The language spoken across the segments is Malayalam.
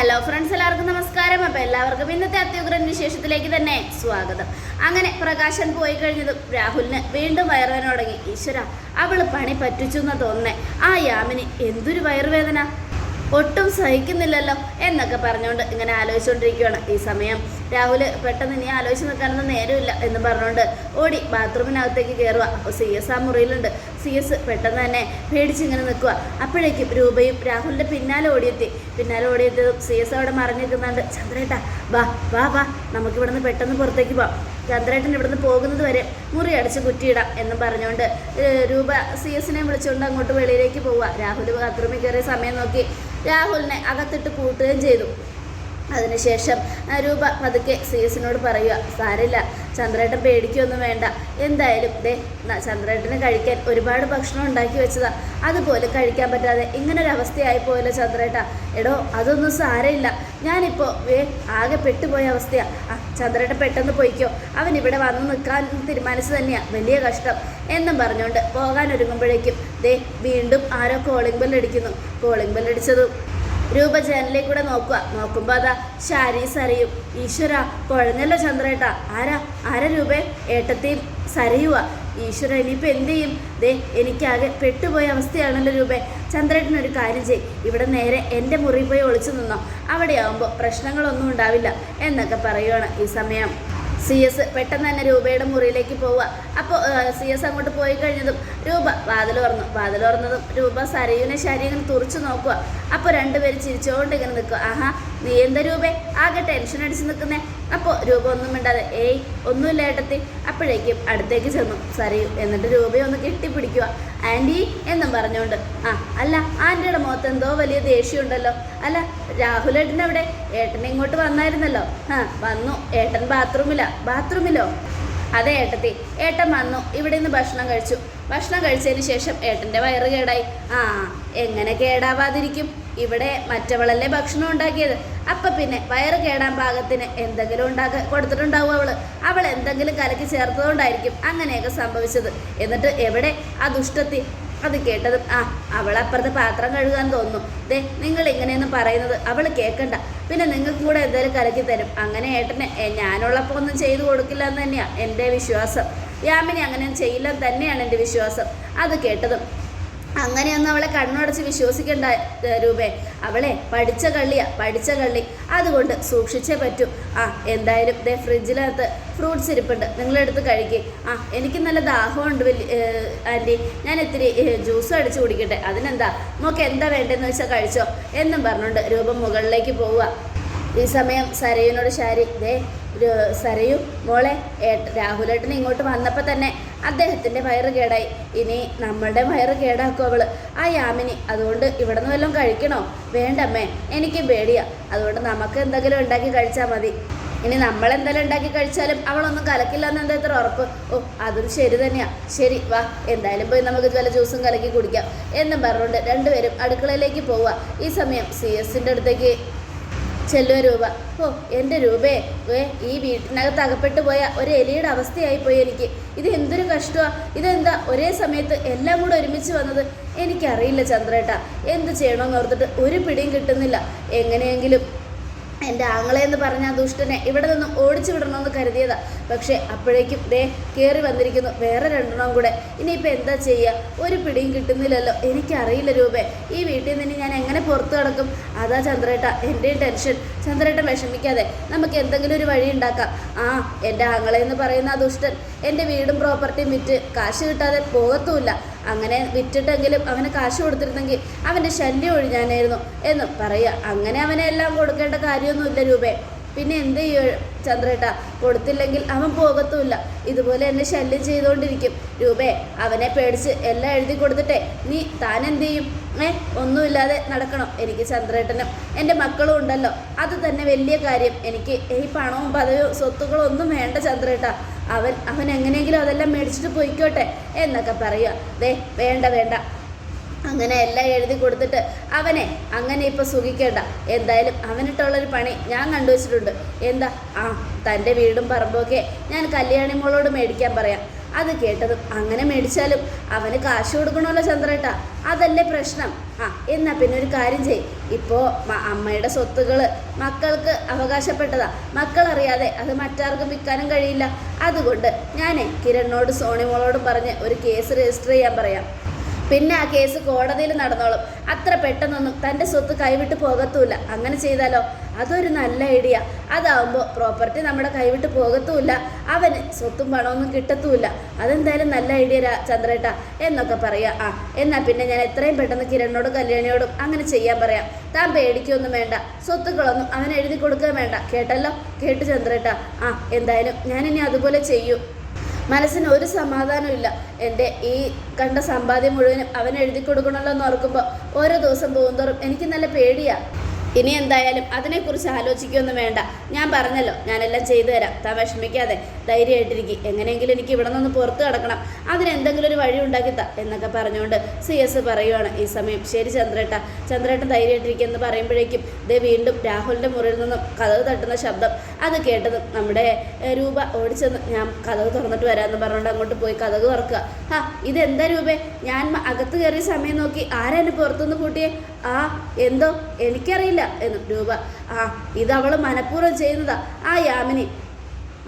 ഹലോ ഫ്രണ്ട്സ് എല്ലാവർക്കും നമസ്കാരം. അപ്പോൾ എല്ലാവർക്കും ഇന്നത്തെ അത്യുഗ്രൻ വിശേഷത്തിലേക്ക് തന്നെ സ്വാഗതം. അങ്ങനെ പ്രകാശൻ പോയി കഴിഞ്ഞതും രാഹുലിന് വീണ്ടും വയറുവേദന തുടങ്ങി. ഈശ്വര അവൾ പണി പറ്റിച്ചു എന്ന് തോന്നേ ആ യാമിന് എന്തൊരു വയറുവേദന? ഒട്ടും സഹിക്കുന്നില്ലല്ലോ എന്നൊക്കെ പറഞ്ഞുകൊണ്ട് ഇങ്ങനെ ആലോചിച്ചുകൊണ്ടിരിക്കുകയാണ്. ഈ സമയം രാഹുൽ പെട്ടെന്ന് ഇനി ആലോചിച്ച് നിൽക്കാനൊന്നും നേരമില്ല എന്ന് പറഞ്ഞുകൊണ്ട് ഓടി ബാത്റൂമിനകത്തേക്ക് കയറുക സി എസ് ആ മുറിയിലുണ്ട്. സി എസ് പെട്ടെന്ന് തന്നെ പേടിച്ചിങ്ങനെ നിൽക്കുക. അപ്പോഴേക്കും രൂപയും രാഹുലിന്റെ പിന്നാലെ ഓടിയെത്തി. പിന്നാലെ ഓടിയെത്തിയതും സി എസ് അവിടെ മറിഞ്ഞു നിൽക്കുന്നുണ്ട് ചന്ദ്രേട്ടാ വാ വാ വാ. നമുക്ക് ഇവിടുന്ന് പെട്ടെന്ന് പുറത്തേക്ക് പോവാം. ചന്ദ്രേട്ടൻ ഇവിടുന്ന് പോകുന്നത് വരെ മുറി അടിച്ച് കുറ്റിയിടാം എന്നും പറഞ്ഞുകൊണ്ട് രൂപ സി എസിനെ വിളിച്ചുകൊണ്ട് അങ്ങോട്ട് വെളിയിലേക്ക് പോവുക. രാഹുൽ ബാത്റൂമിൽ കയറിയ സമയം നോക്കി. രാഹുലിനെ അകത്തിട്ട് കൂട്ടുകയും ചെയ്തു. അതിനുശേഷം രൂപ പതുക്കെ സി എസിനോട് പറയുക സാരില്ല ചന്ദ്രേട്ടൻ പേടിക്കൊന്നും വേണ്ട. എന്തായാലും ദേ ചന്ദ്രേട്ടന് കഴിക്കാൻ ഒരുപാട് ഭക്ഷണം ഉണ്ടാക്കി വെച്ചതാ. അതുപോലെ കഴിക്കാൻ പറ്റാതെ ഇങ്ങനൊരു അവസ്ഥയായി പോയല്ലോ ചന്ദ്രേട്ട. എടോ അതൊന്നും സാരമില്ല. ഞാനിപ്പോൾ വേ ആകെ പെട്ടുപോയ അവസ്ഥയാ. ആ ചന്ദ്രേട്ടൻ പെട്ടെന്ന് പോയിക്കോ. അവൻ ഇവിടെ വന്ന് നിൽക്കാൻ തീരുമാനിച്ചു തന്നെയാ. വലിയ കഷ്ടം. എന്നും പറഞ്ഞുകൊണ്ട് പോകാൻ ഒരുങ്ങുമ്പോഴേക്കും ദേ വീണ്ടും ആരോ കോളിംഗ് ബെൽ അടിക്കുന്നു. കോളിംഗ് ബെൽ അടിച്ചതും രൂപ കൂടെ നോക്കുക. നോക്കുമ്പോൾ അതാ ശാരി അറിയും ഈശ്വര കുഴഞ്ഞല്ലോ ചന്ദ്രേട്ട. ആരാ? ആരാ രൂപേ? ഏട്ടത്തെയും സരയുക ഈശ്വര ഇനിയിപ്പോൾ എന്ത് ചെയ്യും? ദേ എനിക്കാകെ പെട്ടുപോയ അവസ്ഥയാണല്ലോ രൂപേ. ചന്ദ്രേട്ടനൊരു കാര്യം ചെയ്. ഇവിടെ നേരെ എന്റെ മുറി പോയി ഒളിച്ചു നിന്നോ. അവിടെ ആവുമ്പോൾ പ്രശ്നങ്ങളൊന്നും ഉണ്ടാവില്ല എന്നൊക്കെ പറയുകയാണ് ഈ സമയം. സി എസ് പെട്ടെന്ന് തന്നെ രൂപയുടെ മുറിയിലേക്ക് പോവുക. അപ്പോൾ സി എസ് അങ്ങോട്ട് പോയി കഴിഞ്ഞതും രൂപ വാതിൽ തുറന്നു. വാതിൽ തുറന്നതും രൂപ സരയുവിനെ ശരി ഇങ്ങനെ തുറച്ചു നോക്കുക. അപ്പോൾ രണ്ടുപേരും ചിരിച്ചുകൊണ്ട് ഇങ്ങനെ നിൽക്കുക. ആഹാ നീ എന്താ രൂപേ? ആകെ ടെൻഷൻ അടിച്ച് നിൽക്കുന്നേ. അപ്പോൾ രൂപ ഒന്നും മിണ്ടാതെ ഏയ് ഒന്നുമില്ല ഏട്ടത്തി. അപ്പോഴേക്കും അടുത്തേക്ക് ചെന്നു. സരയു എന്നിട്ട് രൂപയെ ഒന്ന് കെട്ടിപ്പിടിക്കുക. ആന്റി എന്നും പറഞ്ഞുകൊണ്ട്. ആ അല്ല ആന്റിയുടെ മുഖത്ത് എന്തോ വലിയ ദേഷ്യമുണ്ടല്ലോ. അല്ല രാഹുലേട്ടൻ എവിടെ? ഏട്ടൻ ഇങ്ങോട്ട് വന്നായിരുന്നല്ലോ. ആ വന്നു. ഏട്ടൻ ബാത്റൂമിലാ. ബാത്റൂമിലോ? അതെ ഏട്ടത്തി. ഏട്ടൻ വന്നു. ഇവിടെ നിന്ന് ഭക്ഷണം കഴിച്ചു. ഭക്ഷണം കഴിച്ചതിന് ശേഷം ഏട്ടന്റെ വയറ് കേടായി. ആ എങ്ങനെ കേടാവാതിരിക്കും? ഇവിടെ മറ്റവളല്ലേ ഭക്ഷണം ഉണ്ടാക്കിയത്? അപ്പം പിന്നെ വയറ് കേടാൻ പാകത്തിന് എന്തെങ്കിലും ഉണ്ടാക്കി കൊടുത്തിട്ടുണ്ടാവും അവൾ അവൾ എന്തെങ്കിലും കലക്കി ചേർത്തതുകൊണ്ടായിരിക്കും അങ്ങനെയൊക്കെ സംഭവിച്ചത്. എന്നിട്ട് എവിടെ? ആ ദുഷ്ടത്തി അത് കേട്ടത് ആ അവൾ അപ്പുറത്തെ പാത്രം കഴുകാൻ തോന്നുന്നു. ദേ നിങ്ങൾ ഇങ്ങനെയൊന്നും പറയുന്നത് അവൾ കേൾക്കണ്ട പിന്നെ നിങ്ങൾക്കും കൂടെ എന്തായാലും കലക്കി തരും. അങ്ങനെ ഏട്ടനെ "ഏ, ഞാനുള്ളപ്പോൾ ഒന്നും ചെയ്തു കൊടുക്കില്ല എന്ന് തന്നെയാണ് എന്റെ വിശ്വാസം. യാമിനി അങ്ങനെ ചെയ്യില്ല തന്നെയാണ് എന്റെ വിശ്വാസം. അത് കേട്ടതും അങ്ങനെയൊന്നും അവളെ കണ്ണുടച്ച് വിശ്വസിക്കേണ്ട രൂപേ. അവളെ പഠിച്ച കള്ളിയാ പഠിച്ച കള്ളി. അതുകൊണ്ട് സൂക്ഷിച്ചേ പറ്റൂ. ആ എന്തായാലും ദേ ഫ്രിഡ്ജിനകത്ത് ഫ്രൂട്ട്സ് ഇരിപ്പുണ്ട്. നിങ്ങളെടുത്ത് കഴിക്കേ. ആ എനിക്ക് നല്ല ദാഹമുണ്ട് വലിയ ആന്റി. ഞാൻ ഇത്തിരി ജ്യൂസ് അടിച്ച് കുടിക്കട്ടെ. അതിനെന്താ? നമുക്ക് എന്താ വേണ്ടതെന്ന് വെച്ചാൽ കഴിച്ചോ. എന്നും പറഞ്ഞുകൊണ്ട് രൂപം മുകളിലേക്ക് പോവുക. ഈ സമയം സരയുനോട് ശാരി ദേ സരയു മോളെ രാഹുലേട്ടൻ ഇങ്ങോട്ട് വന്നപ്പോൾ തന്നെ അദ്ദേഹത്തിന്റെ വയറ് കേടായി. ഇനി നമ്മളുടെ വയറ് കേടാക്കും അവൾ. ആ യാമിനി അതുകൊണ്ട് ഇവിടെ നിന്ന് വല്ലതും കഴിക്കണോ? വേണ്ടമ്മേ എനിക്ക് പേടിയാ. അതുകൊണ്ട് നമുക്ക് എന്തെങ്കിലും ഉണ്ടാക്കി കഴിച്ചാൽ മതി. ഇനി നമ്മൾ എന്തെങ്കിലും ഉണ്ടാക്കി കഴിച്ചാലും അവളൊന്നും കലക്കില്ല എന്ന് എന്താ ഇത്ര ഉറപ്പ്? ഓ അതും ശരി തന്നെയാ. ശരി വാ. എന്തായാലും പോയി നമുക്ക് വല്ല ജ്യൂസും കലക്കി കുടിക്കാം. എന്നും പറഞ്ഞുകൊണ്ട് രണ്ടുപേരും അടുക്കളയിലേക്ക് പോവുക. ഈ സമയം സി എസിന്റെ അടുത്തേക്ക് ചെല്ലുവ രൂപ. ഓ എന്റെ രൂപയെ ഏ ഈ വീട്ടിനകത്ത് അകപ്പെട്ടു പോയ ഒരു എലിയുടെ അവസ്ഥയായി പോയി എനിക്ക്. ഇത് എന്തൊരു കഷ്ടമാണ് ഇതെന്താ? ഒരേ സമയത്ത് എല്ലാം കൂടെ ഒരുമിച്ച് വന്നത് എനിക്കറിയില്ല ചന്ദ്രേട്ട. എന്ത് ചെയ്യണമെന്ന് ഓർത്തിട്ട് ഒരു പിടിയും കിട്ടുന്നില്ല. എങ്ങനെയെങ്കിലും എന്റെ ആങ്ങളെ എന്ന് പറഞ്ഞ ദുഷ്ടനെ ഇവിടെ നിന്നും ഓടിച്ചു വിടണമെന്ന് കരുതിയതാ. പക്ഷേ അപ്പോഴേക്കും ദേ കയറി വന്നിരിക്കുന്നു വേറെ രണ്ടെണ്ണം കൂടെ. ഇനിയിപ്പോൾ എന്താ ചെയ്യുക ഒരു പിടിയും കിട്ടുന്നില്ലല്ലോ. എനിക്കറിയില്ല രൂപേ. ഈ വീട്ടിൽ നിന്ന് ഞാൻ എങ്ങനെ പുറത്തു കിടക്കും? അതാ ചന്ദ്രേട്ട എന്റെയും ടെൻഷൻ. ചന്ദ്രേട്ടൻ വിഷമിക്കാതെ നമുക്ക് എന്തെങ്കിലും ഒരു വഴി ഉണ്ടാക്കാം. ആ എന്റെ ആങ്ങളെ എന്ന് പറയുന്ന ആ ദുഷ്ടൻ എന്റെ വീടും പ്രോപ്പർട്ടിയും വിറ്റ് കാശ് കിട്ടാതെ പോകത്തുമില്ല. അങ്ങനെ വിറ്റിട്ടെങ്കിലും അവന് കാശ് കൊടുത്തിരുന്നെങ്കിൽ അവന്റെ ശല്യം ഒഴിഞ്ഞാനായിരുന്നു എന്ന് പറയുക. അങ്ങനെ അവനെ എല്ലാം കൊടുക്കേണ്ട കാര്യമൊന്നുമില്ല രൂപേ. പിന്നെ എന്ത് ചെയ്യും ചന്ദ്രേട്ട? കൊടുത്തില്ലെങ്കിൽ അവൻ പോകത്തുമില്ല. ഇതുപോലെ എന്നെ ശല്യം ചെയ്തുകൊണ്ടിരിക്കും. രൂപേ അവനെ പേടിച്ച് എല്ലാം എഴുതി കൊടുത്തിട്ടേ നീ താൻ എന്ത് ചെയ്യും? ഏ ഒന്നുമില്ലാതെ നടക്കണം. എനിക്ക് ചന്ദ്രേട്ടനും എന്റെ മക്കളും ഉണ്ടല്ലോ. അത് തന്നെ വലിയ കാര്യം. എനിക്ക് ഈ പണവും പദവിയും സ്വത്തുക്കളും ഒന്നും വേണ്ട ചന്ദ്രേട്ട. അവൻ അവൻ എങ്ങനെയെങ്കിലും അതെല്ലാം മേടിച്ചിട്ട് പോയിക്കോട്ടെ എന്നൊക്കെ പറയുക. ദേ വേണ്ട വേണ്ട. അങ്ങനെ എല്ലാം എഴുതി കൊടുത്തിട്ട് അവനെ അങ്ങനെ ഇപ്പോൾ സുഖിക്കേണ്ട. എന്തായാലും അവനിട്ടുള്ളൊരു പണി ഞാൻ കണ്ടുവച്ചിട്ടുണ്ട്. എന്താ? ആ തന്റെ വീടും പറമ്പൊക്കെ ഞാൻ കല്യാണി മോളോട് മേടിക്കാൻ പറയാം. അത് കേട്ടത് അങ്ങനെ മേടിച്ചാലും അവന് കാശ് കൊടുക്കണമല്ലോ ചന്ദ്രേട്ട. അതല്ലേ പ്രശ്നം. ആ എന്നാ പിന്നെ ഒരു കാര്യം ചെയ് ഇപ്പോൾ അമ്മയുടെ സ്വത്തുകൾ മക്കൾക്ക് അവകാശപ്പെട്ടതാ. മക്കളറിയാതെ അത് മറ്റാർക്കും വിൽക്കാനും കഴിയില്ല. അതുകൊണ്ട് ഞാനേ കിരണിനോട് സോണിമോളോടും പറഞ്ഞ് ഒരു കേസ് രജിസ്റ്റർ ചെയ്യാൻ പറയാം. പിന്നെ ആ കേസ് കോടതിയിൽ നടന്നോളും. അത്ര പെട്ടെന്നൊന്നും തന്റെ സ്വത്ത് കൈവിട്ട് പോകത്തുമില്ല അങ്ങനെ ചെയ്താലോ? അതൊരു നല്ല ഐഡിയ അതാവുമ്പോൾ പ്രോപ്പർട്ടി നമ്മുടെ കൈവിട്ട് പോകത്തുമില്ല അവന് സ്വത്തും പണമൊന്നും കിട്ടത്തുമില്ല അതെന്തായാലും നല്ല ഐഡിയ ചന്ദ്രേട്ട എന്നൊക്കെ പറയാം. ആ എന്നാൽ പിന്നെ ഞാൻ എത്രയും പെട്ടെന്ന് കിരണിനോടും കല്യാണിയോടും അങ്ങനെ ചെയ്യാൻ പറയാം. താൻ പേടിക്കൊന്നും വേണ്ട. സ്വത്തുക്കളൊന്നും അവൻ എഴുതി കൊടുക്കാൻ വേണ്ട. കേട്ടല്ലോ? കേട്ട് ചന്ദ്രേട്ട. ആ എന്തായാലും ഞാനിനി അതുപോലെ ചെയ്യും. മനസ്സിന് ഒരു സമാധാനമില്ല എന്റെ ഈ കണ്ട സമ്പാദ്യം മുഴുവനും അവൻ എഴുതി കൊടുക്കണമല്ലോ എന്ന് ഓർക്കുമ്പോൾ ഓരോ ദിവസം പോകുന്തോറും എനിക്ക് നല്ല പേടിയാണ് ഇനി എന്തായാലും അതിനെക്കുറിച്ച് ആലോചിക്കുകയൊന്നും വേണ്ട. ഞാൻ പറഞ്ഞല്ലോ ഞാനെല്ലാം ചെയ്തു തരാം. താൻ വിഷമിക്കാതെ ധൈര്യമായിട്ടിരിക്കും. എങ്ങനെയെങ്കിലും എനിക്ക് ഇവിടെ നിന്ന് പുറത്ത് കിടക്കണം. അതിന് എന്തെങ്കിലും ഒരു വഴി ഉണ്ടാക്കിത്താ എന്നൊക്കെ പറഞ്ഞുകൊണ്ട് സി എസ് പറയുവാണ് ഈ സമയം. ശരി ചന്ദ്രേട്ട. ചന്ദ്രേട്ടൻ ധൈര്യമായിട്ടിരിക്കുക എന്ന് പറയുമ്പോഴേക്കും ഇത് വീണ്ടും രാഹുലിന്റെ മുറിയിൽ നിന്നും കഥവ് തട്ടുന്ന ശബ്ദം. അത് കേട്ടതും നമ്മുടെ രൂപ ഓടിച്ചെന്ന് ഞാൻ കഥവ് തുറന്നിട്ട് വരാമെന്ന് പറഞ്ഞുകൊണ്ട് അങ്ങോട്ട് പോയി കഥവ് തുറക്കുക. ആ ഇതെന്താ രൂപേ? ഞാൻ അകത്ത് കയറിയ സമയം നോക്കി. ആരാ പുറത്തുനിന്ന് കൂട്ടിയേ ആ എന്തോ എനിക്കറിയില്ല എന്ന് രൂപ. ആ ഇത് അവൾ മനഃപൂർവം ചെയ്യുന്നതാ. ആ യാമിനി.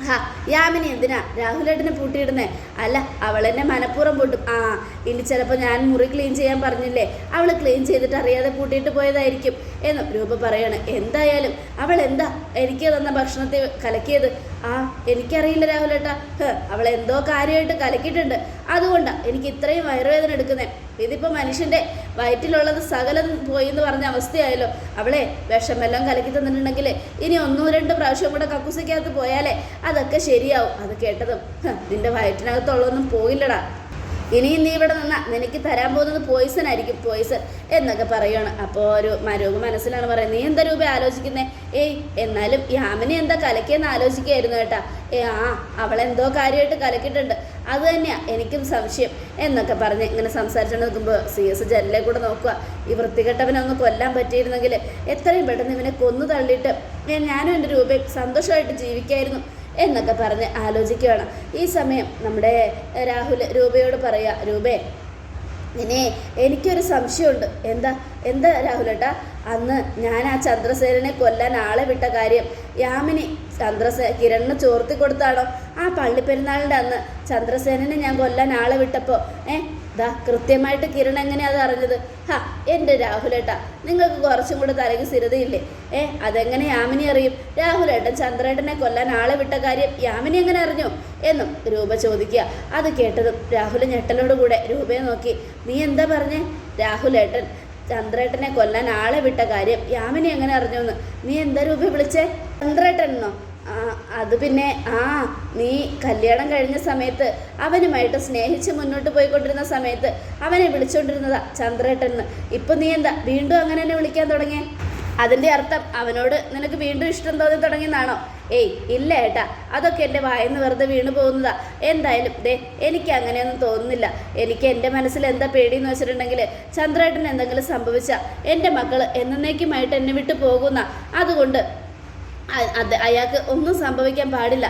ഹാ യാമിനി എന്തിനാ രാഹുലേട്ടനെ പൂട്ടിയിടുന്നേ? അല്ല അവൾ എന്നെ മനഃപൂർവം പൂട്ടും. ആ ഇനി ചിലപ്പോൾ ഞാൻ മുറി ക്ലീൻ ചെയ്യാൻ പറഞ്ഞില്ലേ? അവൾ ക്ലീൻ ചെയ്തിട്ട് അറിയാതെ പൂട്ടിയിട്ട് പോയതായിരിക്കും എന്ന് രൂപ പറയാണ്. എന്തായാലും അവൾ എന്താ എനിക്ക് തന്ന ഭക്ഷണത്തെ കലക്കിയത്? ആ എനിക്കറിയില്ല രാഹുലേട്ടാ. അവൾ എന്തോ കാര്യമായിട്ട് കലക്കിയിട്ടുണ്ട്. അതുകൊണ്ടാണ് എനിക്ക് ഇത്രയും വയറുവേദന എടുക്കുന്നത് ഇതിപ്പോൾ മനുഷ്യന്റെ വയറ്റിലുള്ളത് സകലം പോയി എന്ന് പറഞ്ഞ അവസ്ഥയായല്ലോ. അവളെ വിഷമെല്ലാം കലക്കി തന്നിട്ടുണ്ടെങ്കിൽ ഇനി ഒന്നോ രണ്ട് പ്രാവശ്യം കൂടെ കക്കൂസയ്ക്കകത്ത് പോയാലേ അതൊക്കെ ശരിയാവും. അത് കേട്ടതും "ഹ്, നിന്റെ വയറ്റിനകത്തുള്ളതൊന്നും പോയില്ലടാ. ഇനിയും നീ ഇവിടെ നിന്നാ നിനക്ക് തരാൻ പോകുന്നത് പോയിസൺ ആയിരിക്കും പോയിസൺ എന്നൊക്കെ പറയുകയാണ് അപ്പോൾ ഒരു മരൂപ് മനസ്സിലാണ് പറയുന്നത്. നീ എന്താ രൂപ ആലോചിക്കുന്നേ? ഏയ് എന്നാലും യാമിനി എന്താ കലക്കിയെന്ന് ആലോചിക്കുകയായിരുന്നു കേട്ടാ. ഏ ആ അവളെന്തോ കാര്യമായിട്ട് കലക്കിയിട്ടുണ്ട്. അത് തന്നെയാണ് എനിക്കും സംശയം എന്നൊക്കെ പറഞ്ഞ് ഇങ്ങനെ സംസാരിച്ചുകൊണ്ട് നിൽക്കുമ്പോൾ സി എസ് ജനലെ കൂടെ നോക്കുക. ഈ വൃത്തികെട്ടവനെ ഒന്ന് കൊല്ലാൻ പറ്റിയിരുന്നെങ്കിൽ എത്രയും പെട്ടെന്ന് ഇവനെ കൊന്നു തള്ളിയിട്ട് ഞാനും എന്റെ രൂപയും സന്തോഷമായിട്ട് ജീവിക്കായിരുന്നു. എന്നൊക്കെ പറഞ്ഞ് ആലോചിക്കുകയാണ്. ഈ സമയം നമ്മുടെ രാഹുൽ രൂപയോട് പറയുക രൂപേ ഇനി എനിക്കൊരു സംശയമുണ്ട്. എന്താ എന്താ രാഹുലേട്ടാ? അന്ന് ഞാൻ ആ ചന്ദ്രസേനനെ കൊല്ലാൻ ആളെ വിട്ട കാര്യം യാമിനി ചന്ദ്രസേ കിരണിന് ചോർത്തി കൊടുത്താണോ ആ പള്ളി പള്ളിപ്പെരുന്നാളിന്റെ അന്ന് ചന്ദ്രസേനെ ഞാൻ കൊല്ലാൻ ആളെ വിട്ടപ്പോൾ ഏ? ദാ കൃത്യമായിട്ട് കിരൺ എങ്ങനെയാ അത് അറിഞ്ഞത്? ഹാ എന്റെ രാഹുലേട്ട നിങ്ങൾക്ക് കുറച്ചും കൂടെ തലയ്ക്ക് സ്ഥിരതയില്ലേ? ഏ അതെങ്ങനെ യാമിനി അറിയും? രാഹുലേട്ടൻ ചന്ദ്രേട്ടനെ കൊല്ലാൻ ആളെ വിട്ട കാര്യം യാമിനി എങ്ങനെ അറിഞ്ഞു? എന്നും രൂപ ചോദിക്കുക. അത് കേട്ടതും രാഹുൽ ഞെട്ടലോട് കൂടെ രൂപയെ നോക്കി. നീ എന്താ പറഞ്ഞേ? രാഹുലേട്ടൻ ചന്ദ്രേട്ടനെ കൊല്ലാൻ ആളെ വിട്ട കാര്യം യാമിനി എങ്ങനെ അറിഞ്ഞു എന്ന് നീ എന്താ രൂപ വിളിച്ചേ? ചന്ദ്രേട്ടനെന്നോ അത് പിന്നെ ആ നീ കല്യാണം കഴിഞ്ഞ സമയത്ത് അവനുമായിട്ട് സ്നേഹിച്ച് മുന്നോട്ട് പോയിക്കൊണ്ടിരുന്ന സമയത്ത് അവനെ വിളിച്ചുകൊണ്ടിരുന്നതാ ചന്ദ്രേട്ടൻ ഇപ്പൊ നീ എന്താ വീണ്ടും അങ്ങനെ തന്നെ വിളിക്കാൻ തുടങ്ങിയേ? അതിന്റെ അർത്ഥം അവനോട് നിനക്ക് വീണ്ടും ഇഷ്ടം തോന്നി തുടങ്ങിയെന്നാണോ? ഏയ് ഇല്ല ഏട്ടാ അതൊക്കെ എന്റെ വായന്ന് വെറുതെ വീണു പോകുന്നതാ. എന്തായാലും ദേ എനിക്ക് അങ്ങനെയൊന്നും തോന്നുന്നില്ല. എനിക്ക് എന്റെ മനസ്സിൽ എന്താ പേടിയെന്ന് വെച്ചിട്ടുണ്ടെങ്കിൽ ചന്ദ്രേട്ടൻ എന്തെങ്കിലും സംഭവിച്ചാൽ എന്റെ മക്കൾ എന്നേക്കുമായിട്ട് എന്നെ വിട്ടു പോകുന്ന. അതുകൊണ്ട് അത് അയാൾക്ക് ഒന്നും സംഭവിക്കാൻ പാടില്ല.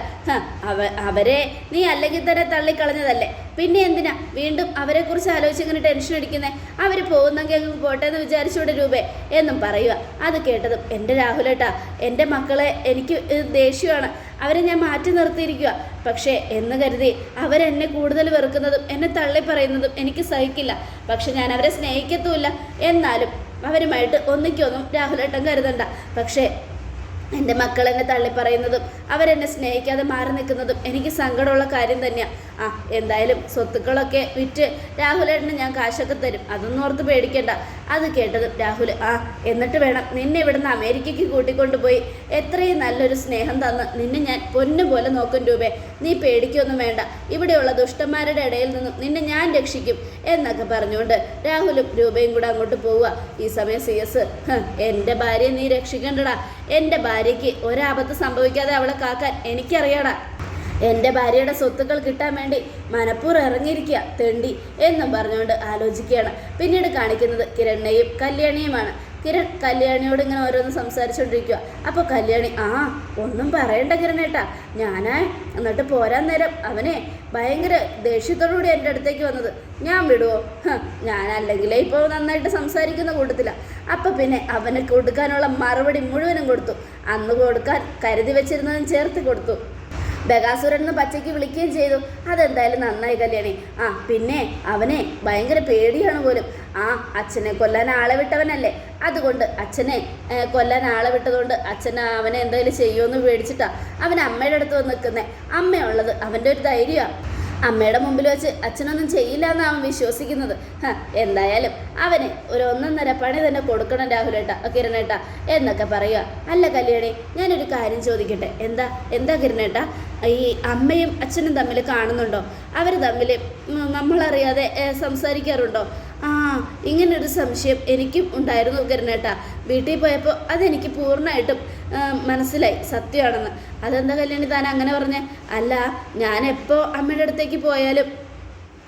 അവ അവരെ നീ അല്ലെങ്കിൽ തന്നെ തള്ളിക്കളഞ്ഞതല്ലേ? പിന്നെ എന്തിനാ വീണ്ടും അവരെക്കുറിച്ച് ആലോചിച്ച് ഇങ്ങനെ ടെൻഷൻ അടിക്കുന്നേ? അവർ പോകുന്നെങ്കിൽ അങ്ങ് പോട്ടെ എന്ന് വിചാരിച്ചൂടെ രൂപേ? എന്നും പറയുക അത് കേട്ടതും എന്റെ രാഹുലേട്ടാ എന്റെ മക്കളെ എനിക്ക് ദേഷ്യമാണ്. അവരെ ഞാൻ മാറ്റി നിർത്തിയിരിക്കുക പക്ഷേ എന്ന് കരുതി അവരെന്നെ കൂടുതൽ വെറുക്കുന്നതും എന്നെ തള്ളി പറയുന്നതും എനിക്ക് സഹിക്കില്ല. പക്ഷെ ഞാൻ അവരെ സ്നേഹിക്കത്തുമില്ല. എന്നാലും അവരുമായിട്ട് ഒന്നിക്കൊന്നും രാഹുലേട്ടൻ കരുതണ്ട. പക്ഷേ എന്റെ മക്കൾ എന്നെ തള്ളിപ്പറയുന്നതും അവരെന്നെ സ്നേഹിക്കാതെ മാറി നിൽക്കുന്നതും എനിക്ക് സങ്കടമുള്ള കാര്യം തന്നെയാണ് ആ എന്തായാലും സ്വത്തുക്കളൊക്കെ വിറ്റ് രാഹുലേട്ടന് ഞാൻ കാശൊക്കെ തരും. അതൊന്നും ഓർത്ത് പേടിക്കേണ്ട. അത് കേട്ടതും രാഹുൽ ആ എന്നിട്ട് വേണം നിന്നെ ഇവിടുന്ന് അമേരിക്കയ്ക്ക് കൂട്ടിക്കൊണ്ടുപോയി എത്രയും നല്ലൊരു സ്നേഹം തന്ന് നിന്നെ ഞാൻ പൊന്നു പോലെ നോക്കും രൂപേ. നീ പേടിക്കൊന്നും വേണ്ട. ഇവിടെയുള്ള ദുഷ്ടന്മാരുടെ ഇടയിൽ നിന്നും നിന്നെ ഞാൻ രക്ഷിക്കും എന്നൊക്കെ പറഞ്ഞുകൊണ്ട് രാഹുലും രൂപയും കൂടെ അങ്ങോട്ട് പോവുക. ഈ സമയം സി എസ് എന്റെ ഭാര്യയെ നീ രക്ഷിക്കണ്ടടാ. എന്റെ ഭാര്യയ്ക്ക് ഒരാപത്ത് സംഭവിക്കാതെ അവളെ കാക്കാൻ എനിക്കറിയടാ. എന്റെ ഭാര്യയുടെ സ്വത്തുക്കൾ കിട്ടാൻ വേണ്ടി മനപ്പൂർ ഇറങ്ങിയിരിക്കുക തെണ്ടി എന്നും പറഞ്ഞുകൊണ്ട് ആലോചിക്കുകയാണ്. പിന്നീട് കാണിക്കുന്നത് കിരണ്ണയും കല്യാണിയുമാണ്. കിരൺ കല്യാണിയോട് ഇങ്ങനെ ഓരോന്ന് സംസാരിച്ചുകൊണ്ടിരിക്കുക അപ്പോൾ കല്യാണി ആ ഒന്നും പറയണ്ട കിരണേട്ടാ ഞാനാ എന്നിട്ട് പോരാൻ നേരം അവനെ ഭയങ്കര ദേഷ്യത്തോടുകൂടി എന്റെ അടുത്തേക്ക് വന്നത്. ഞാൻ വിടുവോ? ഞാനല്ലെങ്കിലേ ഞാൻ ഇപ്പോൾ നന്നായിട്ട് സംസാരിക്കുന്ന കൂട്ടത്തില. അപ്പം പിന്നെ അവന് കൊടുക്കാനുള്ള മറുപടി മുഴുവനും കൊടുത്തു. അന്ന് കൊടുക്കാൻ കരുതി വെച്ചിരുന്നതും ചേർത്ത് കൊടുത്തു. ബഗാസുരൻ എന്ന് പച്ചയ്ക്ക് വിളിക്കുകയും ചെയ്തു. അതെന്തായാലും നന്നായി കല്യാണി. ആ പിന്നെ അവനെ ഭയങ്കര പേടിയാണ് പോലും. ആ അച്ഛനെ കൊല്ലാൻ ആളെ വിട്ടവനല്ലേ? അതുകൊണ്ട് അച്ഛനെ കൊല്ലാൻ ആളെ വിട്ടതുകൊണ്ട് അച്ഛൻ അവനെ എന്തായാലും ചെയ്യുമെന്ന് പേടിച്ചിട്ടാ അവൻ അമ്മയുടെ അടുത്ത് വന്ന് നിൽക്കുന്നത് അമ്മയുള്ളത് അവന്റെ ഒരു ധൈര്യമാണ് അമ്മയുടെ മുമ്പിൽ വെച്ച് അച്ഛനൊന്നും ചെയ്യില്ല എന്ന് അവൻ വിശ്വസിക്കുന്നത്. എന്തായാലും അവന് ഒരു ഒന്നൊന്നര പണി തന്നെ കൊടുക്കണം രാഹുലേട്ട കിരണേട്ട എന്നൊക്കെ പറയുക അല്ല കല്യാണി ഞാനൊരു കാര്യം ചോദിക്കട്ടെ. എന്താ എന്താ കിരണേട്ട? ഈ അമ്മയും അച്ഛനും തമ്മിൽ കാണുന്നുണ്ടോ? അവർ തമ്മിൽ നമ്മളറിയാതെ സംസാരിക്കാറുണ്ടോ? ആ ഇങ്ങനൊരു സംശയം എനിക്കും ഉണ്ടായിരുന്നു കിരണേട്ട. വീട്ടിൽ പോയപ്പോൾ അതെനിക്ക് പൂർണമായിട്ടും മനസ്സിലായി. സത്യമാണെന്ന്. അതെന്താ കല്യാണി താൻ അങ്ങനെ പറഞ്ഞേ? അല്ല ഞാൻ എപ്പോൾ അമ്മയുടെ അടുത്തേക്ക് പോയാലും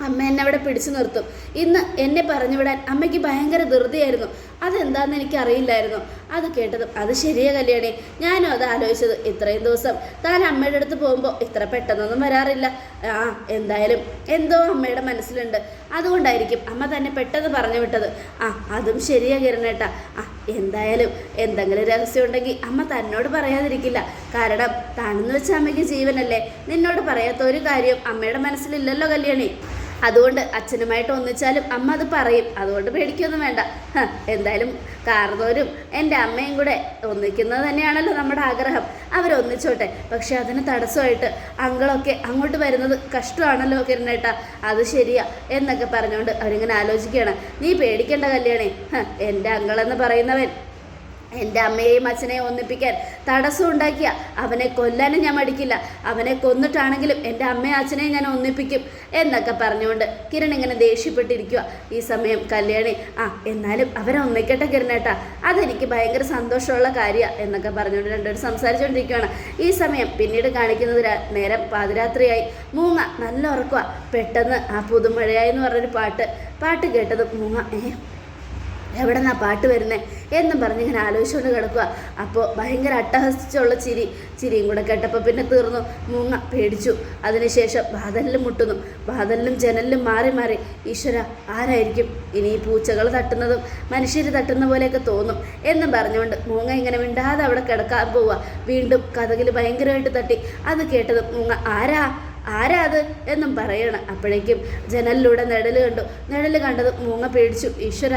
അമ്മ എന്നെ അവിടെ പിടിച്ചു നിർത്തും. ഇന്ന് എന്നെ പറഞ്ഞു വിടാൻ അമ്മയ്ക്ക് ഭയങ്കര ധൃതിയായിരുന്നു. അതെന്താണെന്ന് എനിക്ക് അറിയില്ലായിരുന്നു അത് കേട്ടതും അത് ശരിയാ കല്യാണി. ഞാനും അത് ആലോചിച്ചത് ഇത്രയും ദിവസം. താൻ അമ്മയുടെ അടുത്ത് പോകുമ്പോൾ ഇത്ര പെട്ടെന്നൊന്നും വരാറില്ല. ആ എന്തായാലും എന്തോ അമ്മയുടെ മനസ്സിലുണ്ട്. അതുകൊണ്ടായിരിക്കും അമ്മ തന്നെ പെട്ടെന്ന് പറഞ്ഞു വിട്ടത്. ആ അതും ശരിയാ കിരണേട്ടാ. ആ എന്തായാലും എന്തെങ്കിലും രഹസ്യം ഉണ്ടെങ്കിൽ അമ്മ തന്നോട് പറയാതിരിക്കില്ല. കാരണം താനെന്ന് വെച്ചാൽ അമ്മയ്ക്ക് ജീവനല്ലേ. നിന്നോട് പറയാത്ത ഒരു കാര്യം അമ്മയുടെ മനസ്സിലില്ലല്ലോ കല്യാണി. അതുകൊണ്ട് അച്ഛനുമായിട്ട് ഒന്നിച്ചാലും അമ്മ അത് പറയും. അതുകൊണ്ട് പേടിക്കൊന്നും വേണ്ട. എന്തായാലും കാർന്നോരും എന്റെ അമ്മയും കൂടെ ഒന്നിക്കുന്നത് തന്നെയാണല്ലോ നമ്മുടെ ആഗ്രഹം. അവരൊന്നിച്ചോട്ടെ. പക്ഷെ അതിന് തടസ്സമായിട്ട് അങ്കളൊക്കെ അങ്ങോട്ട് വരുന്നത് കഷ്ടമാണല്ലോ കിരണേട്ട അത് ശരിയാ എന്നൊക്കെ പറഞ്ഞുകൊണ്ട് അവരിങ്ങനെ ആലോചിക്കുകയാണ്. നീ പേടിക്കേണ്ട കല്യാണേ. എന്റെ അങ്കളെന്ന് പറയുന്നവൻ എന്റെ അമ്മയെയും അച്ഛനെയും ഒന്നിപ്പിക്കാൻ തടസ്സം ഉണ്ടാക്കിയ അവനെ കൊല്ലാനും ഞാൻ മടിക്കില്ല. അവനെ കൊന്നിട്ടാണെങ്കിലും എന്റെ അമ്മയും അച്ഛനെയും ഞാൻ ഒന്നിപ്പിക്കും എന്നൊക്കെ പറഞ്ഞുകൊണ്ട് കിരൺ ഇങ്ങനെ ദേഷ്യപ്പെട്ടിരിക്കുക ഈ സമയം കല്യാണി ആ എന്നാലും അവരെ ഒന്നിക്കട്ടെ കിരണേട്ടാ. അതെനിക്ക് ഭയങ്കര സന്തോഷമുള്ള കാര്യമാണ് എന്നൊക്കെ പറഞ്ഞുകൊണ്ട് രണ്ടുപേരും സംസാരിച്ചുകൊണ്ടിരിക്കുകയാണ് ഈ സമയം പിന്നീട് കാണിക്കുന്നത് നേരം പാതിരാത്രിയായി. മൂങ്ങ നല്ല ഉറക്കുക പെട്ടെന്ന് ആ പുതുമഴയായി എന്ന് പറഞ്ഞൊരു പാട്ട്. പാട്ട് കേട്ടത് മൂങ്ങ ഏ എവിടെ നിന്നാ പാട്ട് വരുന്നത് എന്നും പറഞ്ഞ് ഇങ്ങനെ ആലോചിച്ചുകൊണ്ട് കിടക്കുക അപ്പോൾ ഭയങ്കര അട്ടഹസിച്ചുള്ള ചിരി ചിരിയും കൂടെ കേട്ടപ്പോൾ പിന്നെ തീർന്നു. മൂങ്ങ പേടിച്ചു. അതിനുശേഷം വാതലിലും മുട്ടുന്നു. വാതലിലും ജനലിലും മാറി മാറി ഈശ്വര ആരായിരിക്കും ഇനി ഈ പൂച്ചകൾ തട്ടുന്നതും മനുഷ്യർ തട്ടുന്ന പോലെയൊക്കെ തോന്നും? എന്നും പറഞ്ഞുകൊണ്ട് മൂങ്ങ ഇങ്ങനെ മിണ്ടാതെ അവിടെ കിടക്കാൻ പോവുക വീണ്ടും കഥകിൽ ഭയങ്കരമായിട്ട് തട്ടി. അത് കേട്ടതും മൂങ്ങ ആരാ? ആരാ അത്? എന്നും പറയണം. അപ്പോഴേക്കും ജനലിലൂടെ നിഴൽ കണ്ടു. നിഴൽ കണ്ടത് മൂങ്ങ പേടിച്ചു. ഈശ്വര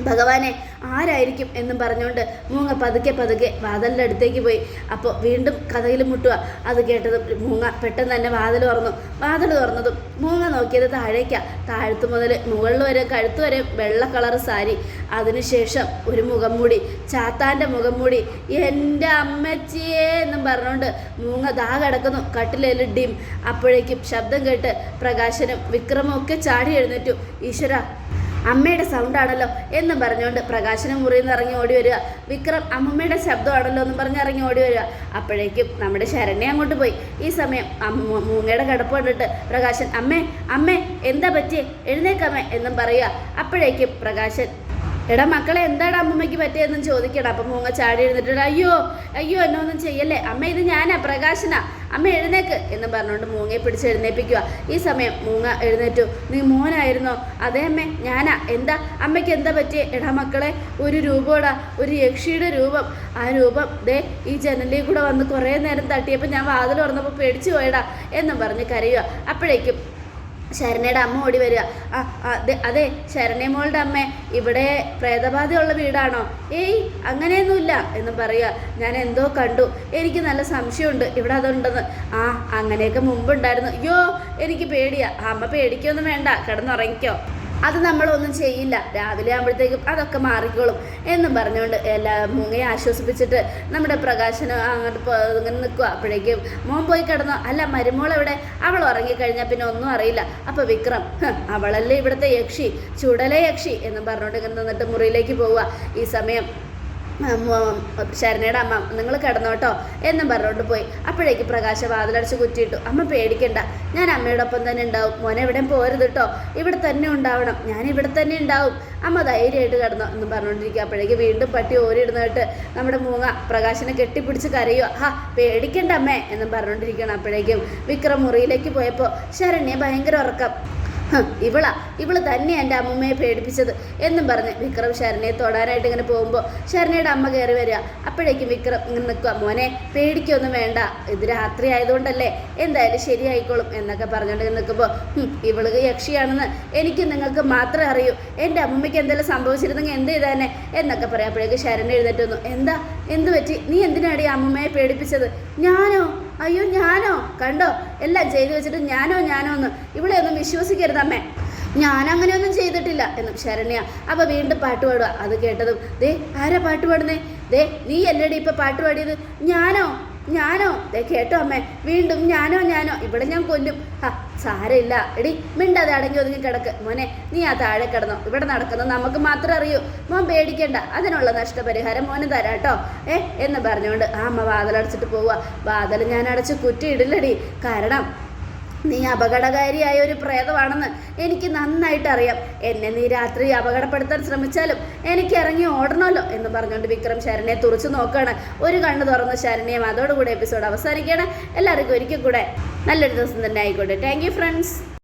ഭഗവാനെ ആരായിരിക്കും എന്നും പറഞ്ഞുകൊണ്ട് മൂങ്ങ പതുക്കെ പതുക്കെ വാതലിന്റെ അടുത്തേക്ക് പോയി. അപ്പോൾ വീണ്ടും കഥയിൽ മുട്ടുക. അത് കേട്ടത് മൂങ്ങ പെട്ടെന്ന് തന്നെ വാതിൽ തുറന്നു. വാതിൽ തുറന്നതും മൂങ്ങ നോക്കിയത് താഴേക്കാണ് താഴത്ത് മുതൽ മുകളിൽ വരെ കഴുത്ത് വരെ വെള്ള കളർ സാരി. അതിനുശേഷം ഒരു മുഖം മൂടി. ചാത്താന്റെ മുഖം മൂടി. എന്റെ അമ്മച്ചിയേ എന്നും പറഞ്ഞുകൊണ്ട് മൂങ്ങ ദാ കിടക്കുന്നു. കട്ടിലേൽ ഡിം. അപ്പോഴേക്കും ശബ്ദം കേട്ട് പ്രകാശനും വിക്രമൊക്കെ ചാടി എഴുന്നേറ്റു. ഈശ്വര അമ്മയുടെ സൗണ്ടാണല്ലോ എന്ന് പറഞ്ഞുകൊണ്ട് പ്രകാശനം മുറിയിൽ നിന്ന് ഇറങ്ങി ഓടി വരിക. വിക്രം അമ്മമ്മയുടെ ശബ്ദമാണല്ലോ എന്ന് പറഞ്ഞ് ഇറങ്ങി ഓടി വരിക. അപ്പോഴേക്കും നമ്മുടെ ശരണ്യ അങ്ങോട്ട് പോയി. ഈ സമയം മൂങ്ങയുടെ കിടപ്പ് കണ്ടിട്ട് പ്രകാശൻ അമ്മേ അമ്മേ എന്താ പറ്റിയേ? എഴുന്നേക്കമ്മേ എന്നും പറയുക. അപ്പോഴേക്കും പ്രകാശൻ എടാ മക്കളെ എന്താണ് അമ്മമ്മയ്ക്ക് പറ്റിയതെന്നും ചോദിക്കണം. അപ്പം മൂങ്ങ ചാടി എഴുന്നിട്ടുണ്ട് അയ്യോ അയ്യോ എന്നൊന്നും ചെയ്യല്ലേ? അമ്മ ഇത് ഞാനാ പ്രകാശന. അമ്മ എഴുന്നേക്ക് എന്ന് പറഞ്ഞുകൊണ്ട് മൂങ്ങയെ പിടിച്ച് എഴുന്നേപ്പിക്കുക. ഈ സമയം മൂങ്ങ എഴുന്നേറ്റു. നീ മോനായിരുന്നോ? അതേ അമ്മേ ഞാനാ. എന്താ? അമ്മയ്ക്ക് എന്താ പറ്റിയേ? എടാ മക്കളെ ഒരു രൂപോടാ ഒരു യക്ഷിയുടെ രൂപം. ആ രൂപം? ദേ ഈ ജനലിൽ കൂടെ വന്ന് കുറേ നേരം തട്ടിയപ്പോൾ ഞാൻ വാതിൽ തുറന്നപ്പോൾ പേടിച്ചു പോയടാ എന്നും പറഞ്ഞ് കരയുക. അപ്പോഴേക്കും ശരണയുടെ അമ്മ ഓടി വരിക. ആ അതെ അതെ ശരണേ മോളുടെ അമ്മ ഇവിടെ പ്രേതബാധയുള്ള വീടാണോ? ഏയ് അങ്ങനെയൊന്നുമില്ല എന്ന് പറയുക. ഞാൻ എന്തോ കണ്ടു. എനിക്ക് നല്ല സംശയമുണ്ട്. ഇവിടെ അതുണ്ടെന്ന്. ആ അങ്ങനെയൊക്കെ മുമ്പുണ്ടായിരുന്നു. അയ്യോ എനിക്ക് പേടിയാ. അമ്മ പേടിക്കൊന്നും വേണ്ട. കിടന്നുറങ്ങിക്കോ. അത് നമ്മളൊന്നും ചെയ്യില്ല. രാവിലെ ആകുമ്പോഴത്തേക്കും അതൊക്കെ മാറിക്കോളും എന്നും പറഞ്ഞുകൊണ്ട് എല്ലാ മുങ്ങയെ ആശ്വസിപ്പിച്ചിട്ട് നമ്മുടെ പ്രകാശന് അങ്ങോട്ട് ഇങ്ങനെ നിൽക്കുക അപ്പോഴേക്കും മോൻ പോയി കിടന്നു. അല്ല മരുമോൾ എവിടെ അവൾ ഉറങ്ങിക്കഴിഞ്ഞാൽ പിന്നെ ഒന്നും അറിയില്ല. അപ്പോൾ വിക്രം "ഹ്, അവളല്ലേ ഇവിടുത്തെ യക്ഷി ചുടലെ യക്ഷി എന്നും പറഞ്ഞുകൊണ്ട് ഇങ്ങനെ നിന്നിട്ട് മുറിയിലേക്ക് പോവുക ഈ സമയം ശരണയുടെ അമ്മ നിങ്ങൾ കിടന്നോട്ടോ എന്നും പറഞ്ഞുകൊണ്ട് പോയി. അപ്പോഴേക്ക് പ്രകാശ വാതിലടച്ച് കുറ്റിയിട്ടു അമ്മ പേടിക്കണ്ട. ഞാൻ അമ്മയോടൊപ്പം തന്നെ ഉണ്ടാവും. മോനെ എവിടെയും പോരുത് കേട്ടോ. ഇവിടെ തന്നെ ഉണ്ടാവണം. ഞാൻ ഇവിടെ തന്നെ ഉണ്ടാവും. അമ്മ ധൈര്യമായിട്ട് കിടന്നു എന്ന് പറഞ്ഞുകൊണ്ടിരിക്കുക. അപ്പോഴേക്ക് വീണ്ടും പട്ടി ഓരിടുന്നിട്ട് നമ്മുടെ മൂങ്ങ പ്രകാശിനെ കെട്ടിപ്പിടിച്ച് കരയുക ഹാ പേടിക്കണ്ട അമ്മേ എന്നും പറഞ്ഞുകൊണ്ടിരിക്കണം അപ്പോഴേക്കും വിക്രം മുറിയിലേക്ക് പോയപ്പോൾ ശരണ്യെ ഭയങ്കര ഉറക്കം. ഇവളാ. ഇവൾ തന്നെ എന്റെ അമ്മമ്മയെ പേടിപ്പിച്ചത് എന്നും പറഞ്ഞ് വിക്രം ശരണയെ തൊടാനായിട്ട് ഇങ്ങനെ പോകുമ്പോൾ ശരണയുടെ അമ്മ കയറി വരിക. അപ്പോഴേക്കും വിക്രം ഇങ്ങനെ നിൽക്കുക. മോനെ പേടിക്കൊന്നും വേണ്ട. ഇത് രാത്രി ആയതുകൊണ്ടല്ലേ എന്തായാലും ശരിയായിക്കോളും എന്നൊക്കെ പറഞ്ഞുകൊണ്ട് നിൽക്കുമ്പോൾ "ഹും, ഇവൾ യക്ഷിയാണെന്ന് എനിക്ക് നിങ്ങൾക്ക് മാത്രമേ അറിയൂ. എന്റെ അമ്മമ്മയ്ക്ക് എന്തെങ്കിലും സംഭവിച്ചിരുന്നെങ്കിൽ എന്ത് ചെയ്തേനെ എന്നൊക്കെ പറയാം. അപ്പോഴേക്കും ശരണ എഴുന്നേറ്റ് വന്നു. എന്താ? എന്ത് പറ്റി? നീ എന്തിനാടി അമ്മമ്മയെ പേടിപ്പിച്ചത്? ഞാനോ? അയ്യോ ഞാനോ? കണ്ടോ? എല്ലാം ചെയ്തു വെച്ചിട്ട് ഞാനോ ഞാനോ എന്ന്. ഇവിടെ ഒന്നും വിശ്വസിക്കരുതമ്മേ ഞാൻ അങ്ങനെയൊന്നും ചെയ്തിട്ടില്ല എന്നും ശരണ്യ. അപ്പൊ വീണ്ടും പാട്ട് പാടുക അത് കേട്ടതും ദേ ആരാ പാട്ട് പാടുന്നേ? ദേ നീ അല്ലേടി ഇപ്പൊ പാട്ട് പാടിയത്. ഞാനോ? ഞാനോ? ദേ കേട്ടോ അമ്മേ. വീണ്ടും ഞാനോ ഞാനോ. ഇവിടെ ഞാൻ കൊല്ലും. ഹാ സാരമില്ല. എടി മിണ്ടാതെ അടങ്ങി ഒതുങ്ങി കിടക്ക്. മോനെ നീ ആ താഴെ കിടന്നോ. ഇവിടെ നടക്കുന്നത് നമുക്ക് മാത്രം അറിയൂ. മോൻ പേടിക്കണ്ട. അതിനുള്ള നഷ്ടപരിഹാരം മോന് കേട്ടോ. ഏ എന്ന് പറഞ്ഞുകൊണ്ട് ആ അമ്മ വാതിലടച്ചിട്ട് പോവുക. വാതിൽ ഞാൻ അടച്ച് കുറ്റിയിടില്ലടി. കാരണം നീ അപകടകാരിയായ ഒരു പ്രേതമാണെന്ന് എനിക്ക് നന്നായിട്ട് അറിയാം എന്നെ നീ രാത്രി അപകടപ്പെടുത്താൻ ശ്രമിച്ചാലും എനിക്ക് ഇറങ്ങി ഓടണമല്ലോ എന്ന് പറഞ്ഞുകൊണ്ട് വിക്രം ശരണ്യെ തുറച്ചു നോക്കുകയാണ്. ഒരു കണ്ണ് തുറന്ന് ശരണ്യം അതോടുകൂടി എപ്പിസോഡ് അവസാനിക്കുകയാണ്. എല്ലാവർക്കും ഒരിക്കൽ കൂടെ നല്ലൊരു ദിവസം തന്നെ ആയിക്കോട്ടെ. Thank friends